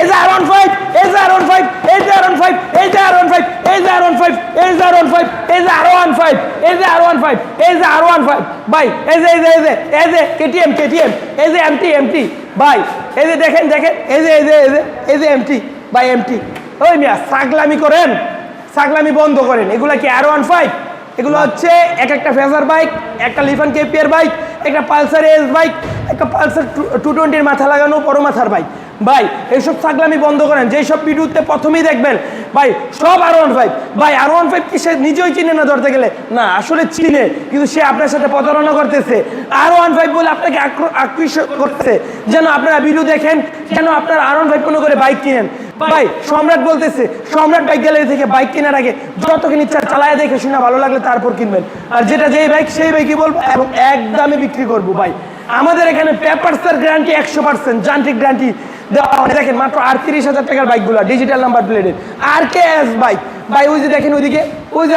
এই যে আরন ফাইভ এই যে আরন ফাইভ এই যে আরন ফাইভ এই যে আরন ফাইভ এই যে আরন ফাইভ এই যে আরন ফাইভ এই যে আর ওয়ান ফাইভ এই যে আর ওয়ান ফাইভ এই যে আর ওয়ান ফাইভ ভাই এই যে এই যে এই যে এই যে কেটিএম কেটিএম এই যে এমটি এমটি ভাই এই যে দেখেন দেখেন এই যে এই যে এই যে এই যে এমটি ভাই এমটি ওই মিয়া সাগলামি করেন সাগলামি বন্ধ করেন এগুলা কি আর ওয়ান ফাইভ এগুলো হচ্ছে এক একটা ফেজার বাইক একটা লিফান কেপিয়ার বাইক একটা পালসার এস বাইক একটা পালসার টু টোয়েন্টির মাথা লাগানো বড় মাথার বাইক ভাই, এইসব ছাগলামি বন্ধ করেন। যেই সব ভিডিওতে প্রথমেই দেখবেন, ভাই, সব আর ওয়ান ফাইভ ভাই আর ওয়ান ফাইভ কি সে নিজেই চিনে না ধরতে গেলে? না, আসলে চিনে, কিন্তু সে আপনার সাথে প্রতারণা করতেছে। আর ওয়ান ফাইভ বলে আপনাকে আকৃষ্ট করতেছে। যেন আপনারা ভিডিও দেখেন, যেন আপনার আর ওয়ান ফাইভ কোনো করে বাইক কিনেন। ভাই, সম্রাট বলতেছে, সম্রাট বাইক গ্যালারি থেকে বাইক কেনার আগে যতক্ষণ ইচ্ছা চালায় দেখে শুনে ভালো লাগলে তারপর কিনবেন। আর যেটা যেই বাইক সেই বাইকই বলব এবং এক দামে বিক্রি করব, ভাই। আমাদের এখানে পেপারসের গ্যারান্টি একশো পার্সেন্ট যান্ত্রিক গ্যারান্টি দেওয়া হয় দেখেন মাত্র আটত্রিশ হাজার টাকার বাইকগুলো ডিজিটাল নাম্বার প্লেটের আর কে এস বাইক? ভাই, ওই যে দেখেন ওইদিকে, ওই যে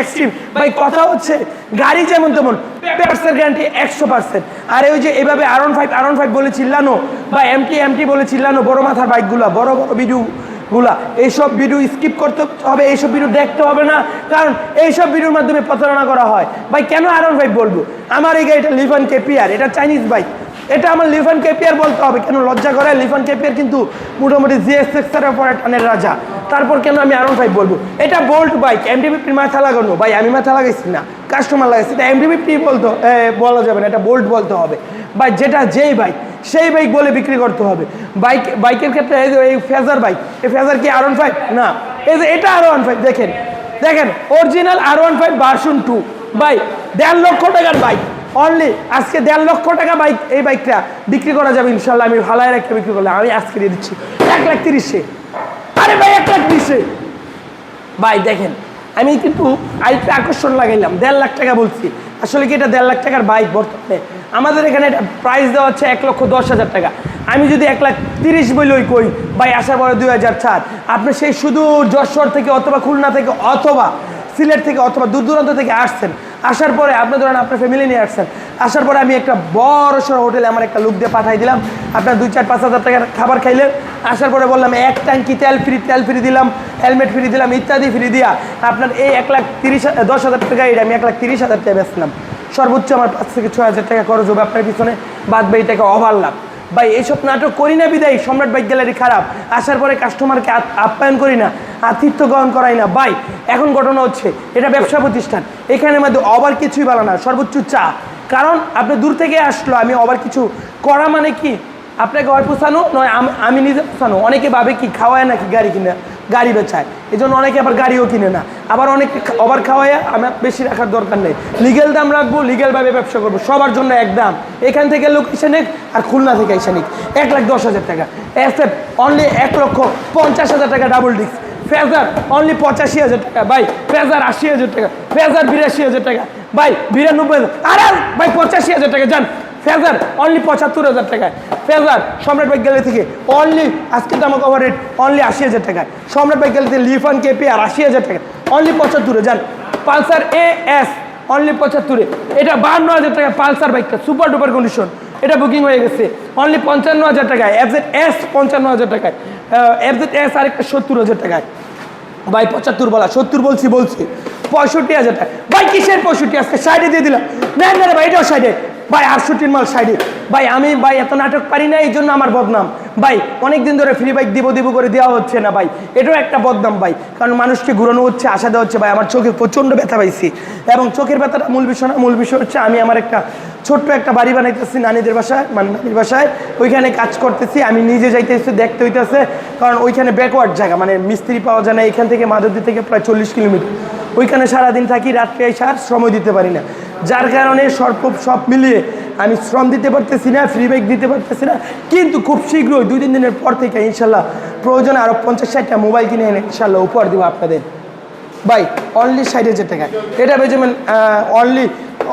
এক্সট্রিম ভাই, কথা হচ্ছে, গাড়ি যেমন তেমন পেপারসের গ্যারান্টি একশো পার্সেন্ট আর ওই যে এভাবে আর ফাইভ আর ফাইভ বলে চিল্লানো, বা এমটি এমটি বলে চিল্লানো, বড় মাথার বাইকগুলো, বড় বড় ভিডিও গুলা এইসব ভিডিও স্কিপ করতে হবে, এইসব ভিডিও দেখতে হবে না, কারণ এইসব ভিডিওর মাধ্যমে প্রতারণা করা হয়। ভাই, কেন আর ফাইভ বলব? আমার এই গাড়িটা লিফান কেপিয়ার এটা চাইনিজ বাইক এটা আমার লিফান কেপিয়ার বলতে হবে। কেন লজ্জা করে? লিফান কেপিয়ার কিন্তু মোটামুটি জিএস সেক্সারের পরে টানের রাজা। তারপর কেন আমি আর ফাইভ বলব? এটা বোল্ট বাইক এমডিবিপি মাথা লাগানো ভাই, আমি মাথা লাগাইছি না। কাস্টমার লাগাইছি। এটা এমডিবিপি বলতো বলা যাবে না। এটা বোল্ট বলতে হবে। ভাই, যেটা যেই বাইক সেই বাইক বলে বিক্রি করতে হবে। বাইক বাইকের ক্ষেত্রে এই ফেজার বাইক এই ফেজার কি আর ওয়ান ফাইভ না। এই যে, এটা আর ওয়ান ফাইভ দেখেন। দেখেন original R one five version two by দেড় লক্ষ টাকার বাইক অনলি আজকে দেড় লক্ষ টাকা বাইক, এই বাইকটা বিক্রি করা যাবে, ইনশাল্লাহ আমি ভালো একটা বিক্রি করলাম। আমি আজকে দিয়ে দিচ্ছি এক লাখ তিরিশে। আরে ভাই, এক লাখ তিরিশে। ভাই, দেখেন, আমি কিন্তু আরেকটা আকর্ষণ লাগাইলাম, দেড় লাখ টাকা বলছি। আসলে কি এটা দেড় লাখ টাকার বাইক বর্তমানে? আমাদের এখানে প্রাইস দেওয়া হচ্ছে এক লক্ষ দশ হাজার টাকা। আমি যদি এক লাখ তিরিশ বলেই কই, ভাই, আসার পরে দুই হাজার ছাড়। আপনি সেই শুধু যশোর থেকে অথবা খুলনা থেকে অথবা সিলেট থেকে অথবা দূর দূরান্ত থেকে আসছেন আসার পরে আপনি ধরেন আপনার ফ্যামিলি নিয়ে আসছেন, আসার পরে আমি একটা বড় সড়ো হোটেলে আমার একটা লুক দিয়ে পাঠাই দিলাম। আপনার দুই চার পাঁচ হাজার টাকার খাবার খাইলেন, আসার পরে বললাম, এক ট্যাঙ্কি তেল ফ্রি তেল ফ্রি দিলাম হেলমেট ফ্রি দিলাম, ইত্যাদি ফ্রি দিয়া আপনার এই এক লাখ তিরিশ দশ হাজার টাকা এটা আমি এক লাখ তিরিশ হাজার টাকা বেচলাম। সর্বোচ্চ আমার পাঁচ থেকে ছয় হাজার টাকা খরচ হবে আপনার পিছনে, বাদ বাই টাকা ওভার লাভ ভাই, এইসব নাটক করি না বিদায়, সম্রাট বাইক গ্যালারি খারাপ। আসার পরে কাস্টমারকে আপ্যায়ন করি না। আতিথ্য গ্রহণ করাই না। ভাই, এখন ঘটনা হচ্ছে, এটা ব্যবসা প্রতিষ্ঠান। এখানের মধ্যে অবার কিছুই ভালো না, সর্বোচ্চ চা। কারণ আপনি দূর থেকে আসলো, আমি অবার কিছু করা মানে কি? আপনাকে হয় পোষানো? নয়, আমি নিজে পোষানো। অনেকে ভাবে কি, খাওয়ায় নাকি গাড়ি কিনে, গাড়ি বেচায়। এই জন্য অনেকে আবার গাড়িও কিনে না। আবার অনেকে আবার খাওয়ায় আমার বেশি রাখার দরকার নেই। লিগেল দাম রাখব লিগেলভাবে ব্যবসা করব, সবার জন্য এক দাম। এখান থেকে লোক এসে নিক, আর খুলনা থেকে এসে নিক। এক লাখ দশ হাজার টাকা। এফ অনলি এক লক্ষ পঞ্চাশ হাজার টাকা ডাবল ডিস্ক ফেজার অনলি পঁচাশি হাজার টাকা। ভাই ফেজার আশি হাজার টাকা। ফেজার বিরাশি হাজার টাকা। ভাই, বিরানব্বই হাজার আরে, ভাই, পঁচাশি হাজার টাকা যান ফেজার অনলি পঁচাত্তর হাজার টাকায়। ফেজার সম্রাট বাইক গ্যালারি থেকে অনলি আজকে দামক ওভার রেট অনলি আশি হাজার টাকায়। সম্রাট বাইক গ্যালারি থেকে লিফান, কেপি আর আশি হাজার টাকা। অনলি পঁচাত্তরে যান পালসার এ এস অনলি পঁচাত্তরে। এটা বাহান্ন হাজার টাকা পালসার বাইকটা সুপার ডুপার কন্ডিশন এটা বুকিং হয়ে গেছে। অনলি পঞ্চান্ন হাজার টাকায়। এফজেড এস পঞ্চান্ন হাজার টাকায়। এফজেড এস আরেকটা সত্তর হাজার টাকায়। ভাই, পঁচাত্তর বলা, সত্তর বলছি বলছি। পঁয়ষট্টি হাজার টাকা। ভাই, কিসের পঁয়ষট্টি? আজকে সাইডে দিয়ে দিলাম। না না ভাই, এটাও সাইডে ভাই, আটষট্টির মাল সাইডে ভাই, আমি, ভাই, এত নাটক পারি না এই জন্য আমার বদনাম। ভাই অনেক দিন ধরে ফ্রি বাইক দিব দিব করে দেওয়া হচ্ছে না, ভাই। এটাও একটা বদনাম, ভাই। কারণ মানুষকে ঘুরানো হচ্ছে, আশা দেওয়া হচ্ছে, ভাই, আমার চোখে প্রচণ্ড ব্যথা পাইছি। এবং চোখের ব্যথাটা মূল বিষয় না মূল বিষয় হচ্ছে, আমি আমার একটা ছোট্ট একটা বাড়ি বানাইতেছি নানিদের বাসায় মানে নানির বাসায়। ওইখানে কাজ করতেছি, আমি নিজে যাইতেছি, দেখতে হইতেছে, কারণ ওইখানে ব্যাকওয়ার্ড জায়গা মানে মিস্ত্রি পাওয়া যায় না, এখান থেকে মাধবদী থেকে প্রায় চল্লিশ কিলোমিটার। ওইখানে সারাদিন থাকি, রাত্রে এসে আর সময় দিতে পারি না। যার কারণে সর্ব সব মিলিয়ে আমি শ্রম দিতে পারতেছি না ফ্রি বাইক দিতে পারতেছি না। কিন্তু খুব শীঘ্রই, দুই তিন দিনের পর থেকে ইনশাল্লাহ প্রয়োজনে আরও পঞ্চাশ ষাটটা মোবাইল কিনে এনে ইনশাল্লাহ উপহার দিব আপনাদের। ভাই অনলি ষাট হাজার টাকা। এটা বেজেবেন অনলি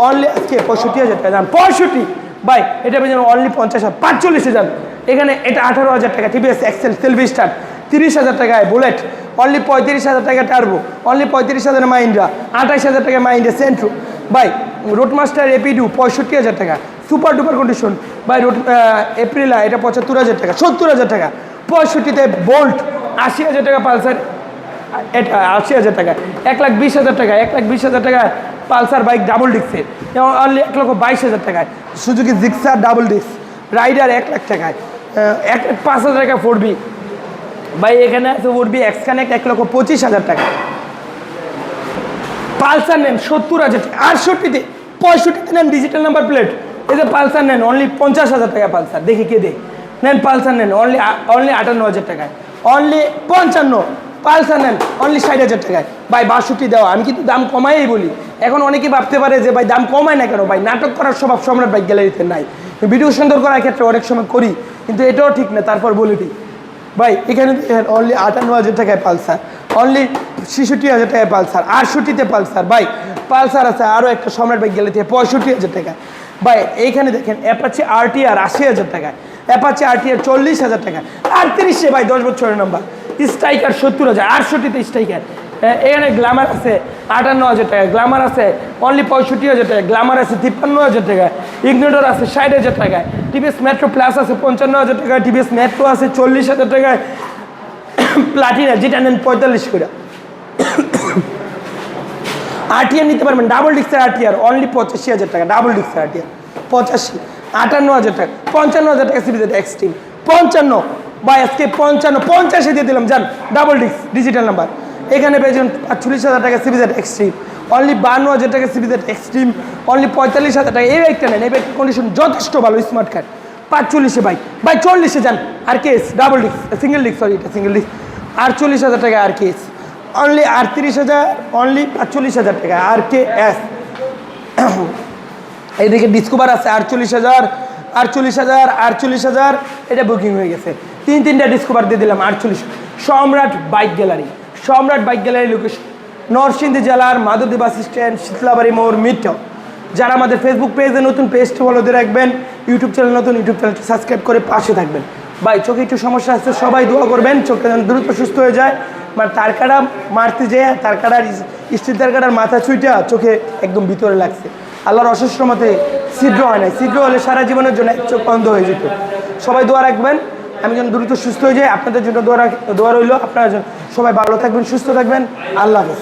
অনলি আজকে পঁয়ষট্টি হাজার টাকা যান পঁয়ষট্টি, ভাই, এটা বেজেবেন অনলি পঞ্চাশ হাজার, পাঁচচল্লিশে যান এখানে এটা আঠারো হাজার টাকা টিভিএস এক্সেল সেলভি স্টার তিরিশ হাজার টাকায় বুলেট অনলি পঁয়ত্রিশ হাজার টাকা টার্বো অনলি পঁয়ত্রিশ হাজার মাইন্ডা আঠাশ হাজার টাকা মাইন্ডা সেন্ট্রো ভাই রোডমাস্টার এপিডু পঁয়ষট্টি হাজার টাকা। Super duper condition by road Aprilia এটা পঁচাত্তর হাজার টাকা, সত্তর হাজার টাকা। পঁয়ষট্টিতে বোল্ট আশি হাজার টাকা পালসার এটা আশি হাজার টাকা। এক লাখ বিশ হাজার টাকা, এক লাখ বিশ হাজার টাকা পালসার বাইক ডাবল ডিস্কের। যেমন অনলি এক লক্ষ বাইশ হাজার টাকায়। Suzuki Gixxer double disc, rider এক লাখ টাকায়। এক পাঁচ হাজার টাকা ফোর বি। ভাই, এখানে আছে ফোর বি, এক্স এক লক্ষ পঁচিশ হাজার টাকা। পালসার নেন সত্তর হাজার টাকা। আটষট্টিতে, পঁয়ষট্টিতে নেন ডিজিটাল নাম্বার প্লেট যে পালসার নেন অনলি পঞ্চাশ হাজার টাকা পালসার। দেখি কে দে নেন পালসার নেন অনলি অনলি আটান্ন হাজার টাকায়। অনলি পঞ্চান্ন পালসার নেন অনলি ষাট হাজার টাকায়। ভাই, বাষট্টি দেওয়া, আমি কিন্তু দাম কমাই বলি। এখন অনেকে ভাবতে পারে যে, ভাই, দাম কমায় না কেন? ভাই, নাটক করার স্বভাব সম্রাট বাইক গ্যালারিতে নাই। ভিডিও সুন্দর করার ক্ষেত্রে অনেক সময় করি, কিন্তু এটাও ঠিক না, তারপর বলে দিই। ভাই, এখানে অনলি আটান্ন হাজার টাকায় পালসার অনলি ছেষট্টি হাজার টাকায় পালসার, আটষট্টিতে পালসার। ভাই, পালসার আছে আরও একটা সম্রাট বাইক গেলে পঁয়ষট্টি হাজার টাকা ভাই, এইখানে দেখেন অ্যাপাচি আরটিআর আশি হাজার টাকায় অ্যাপাচি আরটিআর চল্লিশ হাজার টাকা আটত্রিশে ভাই, দশ বছরের নাম্বার স্ট্রাইকার সত্তর হাজার, আটষট্টিতে স্ট্রাইকার। এখানে গ্ল্যামার আছে, আটান্ন হাজার টাকা। গ্ল্যামার আছে অনলি পঁয়ষট্টি হাজার টাকা। গ্ল্যামার আছে, তিপ্পান্ন হাজার টাকা। ইগনোটর আছে, ষাট হাজার টাকায় টিভিএস মেট্রো প্লাস আছে, পঞ্চান্ন হাজার টাকা। টিভিএস মেট্রো আছে, চল্লিশ হাজার টাকায় প্লাটিনা যেটা নেন পঁয়তাল্লিশ করে। আরটিআর নিতে পারবেন ডাবল ডিক্সের আরটিআর অনলি পঁচাশি হাজার টাকা ডাবল ডিক্সের আরটিআর পঁচাশি, আটান্ন হাজার টাকা, পঞ্চান্ন হাজার টাকা সিবিজেড এক্সট্রিম পঞ্চান্ন বা আজকে পঞ্চান্ন, পঞ্চাশে দিয়ে দিলাম যান ডাবল ডিক্স ডিজিটাল নাম্বার এখানে পেয়েছেন আটচল্লিশ হাজার টাকা সিবিজেড এক্সট্রিম অনলি বান্ন হাজার টাকা সিবিজেড এক্সট্রিম অনলি পঁয়তাল্লিশ হাজার টাকা। এই বাইকটা নেন, এই বাইকের কন্ডিশন যথেষ্ট ভালো স্মার্ট কার্ড পাঁচচল্লিশে বাইক বাই চল্লিশে যান আর কেস ডাবল ডিক্স সিঙ্গেল ডিক্স সরি এটা সিঙ্গেল ডিক্স আটচল্লিশ হাজার টাকা আর কেস অনলি আটত্রিশ হাজার অনলি পাঁচচল্লিশ হাজার টাকা আর কে এস এইদিকে ডিসকভার আছে আটচল্লিশ হাজার আটচল্লিশ হাজার আটচল্লিশ হাজার, এটা বুকিং হয়ে গেছে। তিন তিনটা ডিসকভার দিয়ে দিলাম, আটচল্লিশ। Samrat bike gallery. Samrat bike gallery location Narsingdi জেলার মাধবদী বাস স্ট্যান্ড, শীতলাবাড়ি মোড় মিটটাউন যারা আমাদের ফেসবুক পেজে নতুন পেজটি ফলো দিয়ে রাখবেন। ইউটিউব চ্যানেল নতুন ইউটিউব চ্যানেলটি সাবস্ক্রাইব করে পাশে থাকবেন। ভাই, চোখে একটু সমস্যা আসছে সবাই দোয়া করবেন, চোখটা যেন দ্রুত সুস্থ হয়ে যায়। মানে তার কাটা মারতে যেয়ে, তার কাটার স্ত্রীর তার কাটার মাথা ছুঁইটা চোখে একদম ভিতরে লাগছে। আল্লাহর অসুস্থ মতে ছিদ্র হয় নাই। ছিদ্র হলে সারা জীবনের জন্য এক চোখ বন্ধ হয়ে যেত। সবাই দোয়া রাখবেন। আমি যেন দ্রুত সুস্থ হয়ে যাই। আপনাদের জন্য দোয়া দোয়া রইল। আপনারা সবাই ভালো থাকবেন, সুস্থ থাকবেন। আল্লাহ হাফেজ।